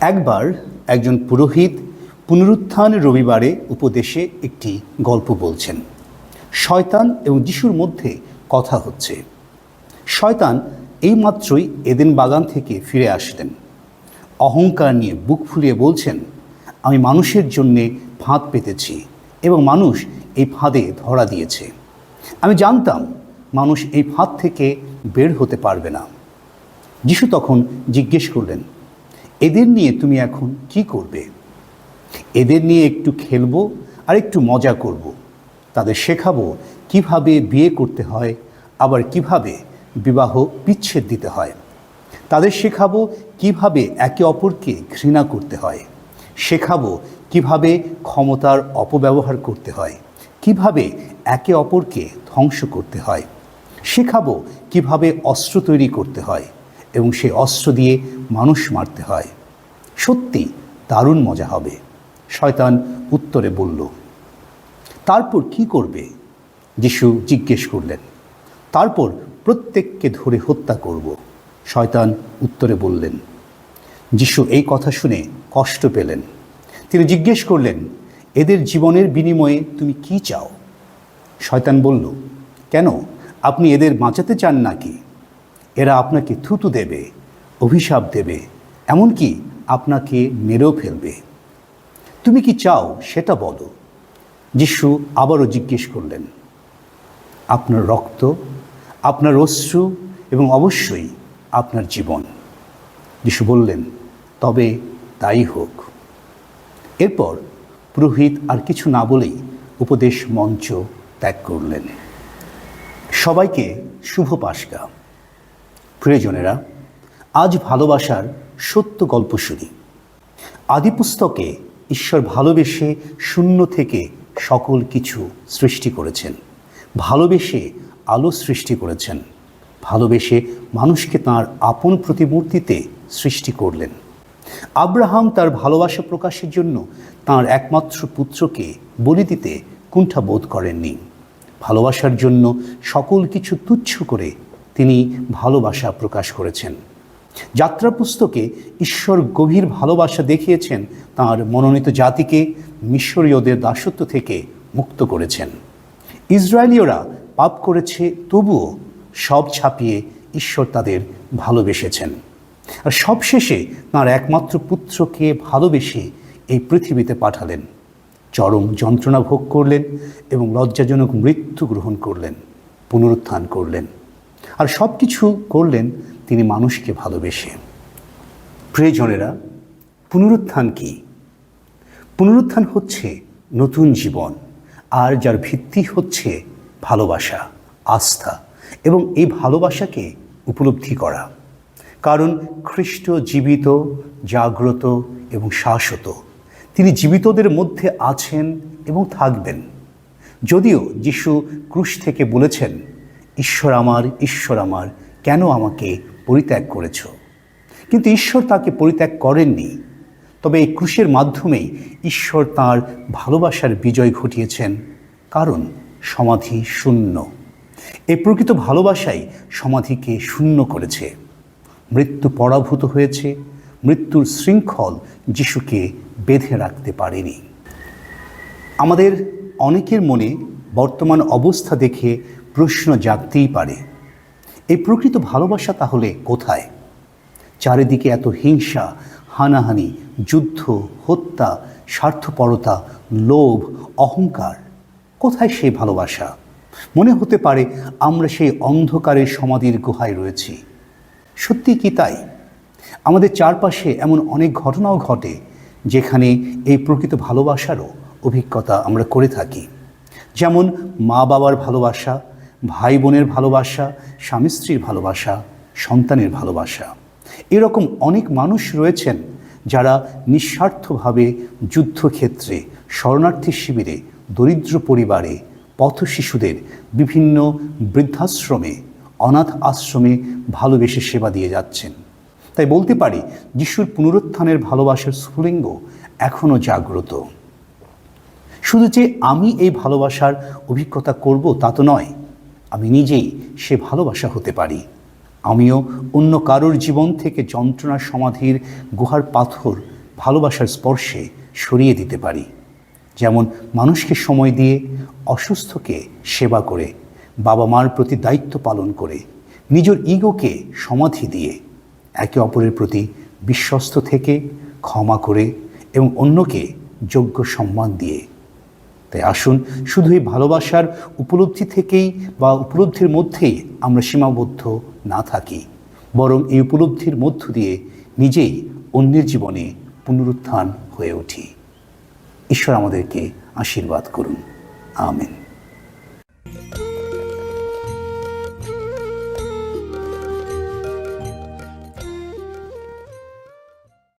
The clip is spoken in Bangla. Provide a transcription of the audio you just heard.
একবার একজন পুরোহিত পুনরুত্থান রবিবারে উপদেশে একটি গল্প বলছেন। শয়তান এবং যিশুর মধ্যে কথা হচ্ছে। শয়তান এইমাত্রই এদেন বাগান থেকে ফিরে আসলেন। অহংকার নিয়ে বুক ফুলিয়ে বলছেন, আমি মানুষের জন্যে ফাঁদ পেতেছি এবং মানুষ এই ফাঁদে ধরা দিয়েছে। আমি জানতাম মানুষ এই ফাঁদ থেকে বের হতে পারবে না। যিশু তখন জিজ্ঞেস করলেন এদের নিয়ে তুমি এখন কি করবে? এদের নিয়ে একটু খেলব আর একটু মজা করব। তাদের শেখাবো কীভাবে বিয়ে করতে হয়, আবার কীভাবে বিবাহ বিচ্ছেদ দিতে হয়। তাদের শেখাবো কীভাবে একে অপরকে ঘৃণা করতে হয়। শেখাবো কীভাবে ক্ষমতার অপব্যবহার করতে হয়, কীভাবে একে অপরকে ধ্বংস করতে হয়। শেখাবো কীভাবে অস্ত্র তৈরি করতে হয়। এবং সেই অস্ত্র দিয়ে মানুষ মারতে হয়। সত্যি দারুণ মজা হবে, শয়তান উত্তরে বলল। তারপর কি করবে? যিশু জিজ্ঞেস করলেন। তারপর প্রত্যেককে ধরে হত্যা করব, শয়তান উত্তরে বললেন। যিশু এই কথা শুনে কষ্ট পেলেন। তিনি জিজ্ঞেস করলেন, এদের জীবনের বিনিময়ে তুমি কি চাও? শয়তান বলল, কেন? আপনি এদের বাঁচাতে চান নাকি? এরা আপনাকে থুতু দেবে, অভিশাপ দেবে, এমনকি আপনাকে মেরেও ফেলবে। তুমি কি চাও সেটা বলো। যিশু আবারও জিজ্ঞেস করলেন, আপনার রক্ত, আপনার অশ্রু এবং অবশ্যই আপনার জীবন। যিশু বললেন, তবে তাই হোক। এরপর পুরোহিত আর কিছু না বলেই উপদেশ মঞ্চ ত্যাগ করলেন। সবাইকে শুভ পাশকা প্রিয়জনেরা, আজ ভালোবাসার সত্য গল্প শুনি। আদি পুস্তকে ঈশ্বর ভালোবেসে শূন্য থেকে সকল কিছু সৃষ্টি করেছেন। ভালোবেসে আলো সৃষ্টি করেছেন। ভালোবেসে মানুষকে তার আপন প্রতিমূর্তিতে সৃষ্টি করলেন। আব্রাহাম তার ভালোবাসা প্রকাশের জন্য তার একমাত্র পুত্রকে বলি দিতে কুণ্ঠা বোধ করেননি। ভালোবাসার জন্য সকল কিছু তুচ্ছ করে তিনি ভালোবাসা প্রকাশ করেছেন। যাত্রা পুস্তকে ঈশ্বর গভীর ভালোবাসা দেখিয়েছেন, তার মনোনীত জাতিকে মিশরীয়দের দাসত্ব থেকে মুক্ত করেছেন। ইসরায়েলীয়রা পাপ করেছে, তবুও সব ছাপিয়ে ঈশ্বর তাদের ভালোবেসেছেন। আর সবশেষে তাঁর একমাত্র পুত্রকে ভালোবেসে এই পৃথিবীতে পাঠালেন। চরম যন্ত্রণা ভোগ করলেন এবং লজ্জাজনক মৃত্যু গ্রহণ করলেন, পুনরুত্থান করলেন। আর সব কিছু করলেন তিনি মানুষকে ভালোবেসে। প্রিয়জনেরা, পুনরুত্থান কি? পুনরুত্থান হচ্ছে নতুন জীবন, আর যার ভিত্তি হচ্ছে ভালোবাসা, আস্থা এবং এই ভালোবাসাকে উপলব্ধি করা। কারণ খ্রিস্ট জীবিত, জাগ্রত এবং শাশ্বত। তিনি জীবিতদের মধ্যে আছেন এবং থাকবেন। যদিও যিশু ক্রুশ থেকে বলেছেন ঈশ্বর আমার ঈশ্বর আমার, কেন আমাকে পরিত্যাগ করেছ? কিন্তু ঈশ্বর তাকে পরিত্যাগ করেননি। তবে এই ক্রুশের মাধ্যমেই ঈশ্বর তার ভালোবাসার বিজয় ঘটিয়েছেন। কারণ সমাধি শূন্য। এই প্রকৃত ভালোবাসাই সমাধিকে শূন্য করেছে। মৃত্যু পরাভূত হয়েছে, মৃত্যুর শৃঙ্খল যিশুকে বেঁধে রাখতে পারেনি। আমাদের অনেকের মনে বর্তমান অবস্থা দেখে প্রশ্ন জাগতেই পারে। এই প্রকৃত ভালোবাসা তাহলে কোথায়? চারিদিকে এত হিংসা, হানাহানি, যুদ্ধ, হত্যা, স্বার্থপরতা, লোভ, অহংকার, কোথায় সেই ভালোবাসা? মনে হতে পারে আমরা সেই অন্ধকারের সমাধির গুহায় রয়েছি। সত্যি কি তাই? আমাদের চারপাশে এমন অনেক ঘটনাও ঘটে, যেখানে এই প্রকৃত ভালোবাসারও অভিজ্ঞতা আমরা করে থাকি। যেমন মা বাবার ভালোবাসা ভাই বোনের ভালোবাসা স্বামী স্ত্রীর ভালোবাসা, সন্তানের ভালোবাসা। এরকম অনেক মানুষ রয়েছেন যারা নিঃস্বার্থভাবে যুদ্ধক্ষেত্রে শরণার্থী শিবিরে, দরিদ্র পরিবারে, পথ শিশুদের বিভিন্ন বৃদ্ধাশ্রমে, অনাথ আশ্রমে ভালোবেসে সেবা দিয়ে যাচ্ছেন। তাই বলতে পারি, যিশুর পুনরুত্থানের ভালোবাসার স্ফুলিঙ্গ এখনও জাগ্রত। শুধু যে আমি এই ভালোবাসার অভিজ্ঞতা করব তা তো নয় আমি নিজেই সে ভালোবাসা হতে পারি। আমিও অন্য কারোর জীবন থেকে যন্ত্রণা সমাধির গুহার পাথর ভালোবাসার স্পর্শে সরিয়ে দিতে পারি। যেমন মানুষকে সময় দিয়ে অসুস্থকে সেবা করে বাবা মার প্রতি দায়িত্ব পালন করে, নিজের ইগোকে সমাধি দিয়ে, একে অপরের প্রতি বিশ্বস্ত থেকে ক্ষমা করে এবং অন্যকে যোগ্য সম্মান দিয়ে তাই আসুন শুধু এই ভালোবাসার উপলব্ধি থেকেই বা উপলব্ধির মধ্যেই আমরা সীমাবদ্ধ না থাকি। বরং এই উপলব্ধির মধ্য দিয়ে নিজেই অন্যের জীবনে পুনরুত্থান হয়ে উঠি। ঈশ্বর আমাদেরকে আশীর্বাদ করুন। আমেন।